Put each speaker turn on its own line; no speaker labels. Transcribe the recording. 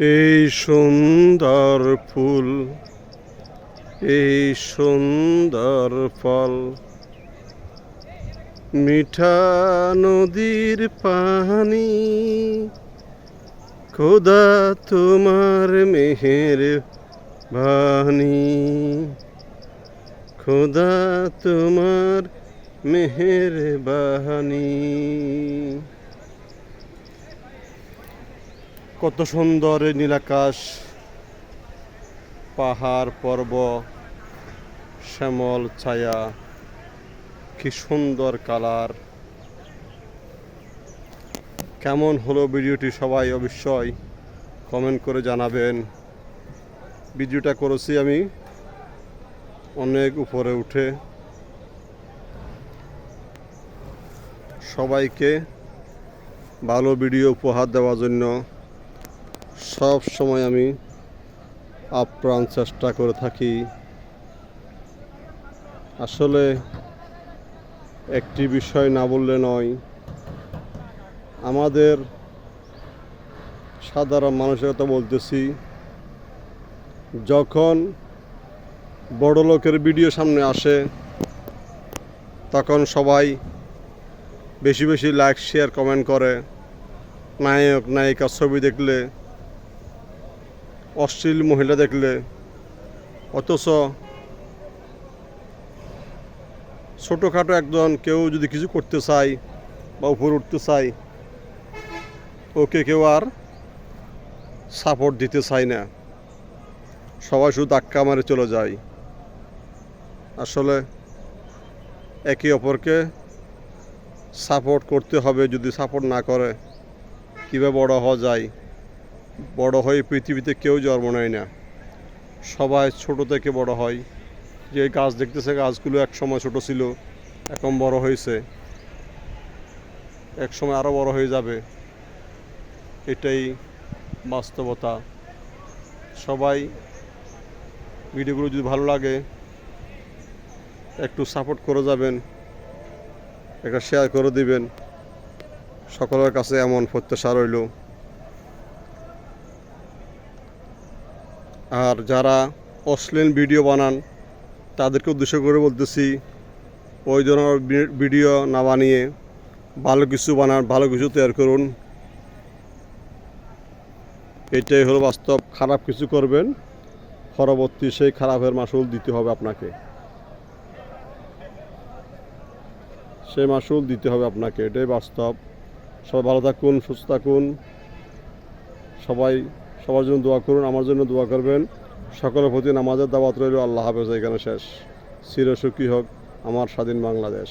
এই সুন্দর ফুল, এই সুন্দর ফল। মিঠা নদীর পানি, খোদা তোমার মেহের বাণী। খোদা তোমার মেহের বাহানি কত সুন্দর এই নীলাকাশ, পাহাড়, পর্ব, শ্যামল ছায়া, কি সুন্দর কালার। কেমন হলো ভিডিওটি সবাই অবশ্যই কমেন্ট করে জানাবেন। ভিডিওটা করেছি আমি অনেক উপরে উঠে। সবাইকে ভালো ভিডিও উপহার দেওয়ার জন্য সব সময় আমি আপ্রাণ চেষ্টা করে থাকি। আসলে একটি বিষয় না বললে নয়, আমাদের সাধারণ মানুষের কথা বলতেছি, যখন বড় লোকের ভিডিও সামনে আসে, তখন সবাই বেশি বেশি লাইক শেয়ার কমেন্ট করে, নায়ক, নায়িকার ছবি দেখলে অশ্লীল মহিলা দেখলে, অথচ ছোটোখাটো একজন কেউ যদি কিছু করতে চায় বা উপরে উঠতে চায়, ওকে কেউ আর সাপোর্ট দিতে চায় না। সবাই শুধু ধাক্কা মারে চলে যায়। আসলে একে অপরকে সাপোর্ট করতে হবে, যদি সাপোর্ট না করে, কীভাবে বড় হওয়া যায়? বড় হয়ে পৃথিবীতে কেউ জন্ম নেয় না। সবাই ছোট থেকে বড় হয়। যে গাছ দেখতেছে, গাছগুলো এক সময় ছোট ছিল, এখন বড় হয়েছে। এক সময় আরও বড় হয়ে যাবে। এটাই বাস্তবতা। সবাই ভিডিওগুলো যদি ভালো লাগে, একটু সাপোর্ট করে যাবেন, একটা শেয়ার করে দিবেন। সকলের কাছে এমন প্রত্যাশা রইল। আর যারা অশ্লীল ভিডিও বানান, তাদেরকে উদ্দেশ্য করে বলতেছি, ওই ধরনের ভিডিও না বানিয়ে ভালো কিছু বানান, ভালো কিছু তৈরি করুন। এটাই হলো বাস্তব, খারাপ কিছু করবেন, পরবর্তী সেই খারাপের মাসুল দিতে হবে আপনাকে। সেই মাসুল দিতে হবে আপনাকে, এটাই বাস্তব। সবাই ভালো থাকুন, সুস্থ থাকুন। সবাই সবার জন্য দোয়া করুন, আমার জন্য দোয়া করবেন। সকলের প্রতি নামাজের দাওয়াত রইল, আল্লাহ হাফেজ, এখানে শেষ। চিরসুখী হোক আমার স্বাধীন বাংলাদেশ।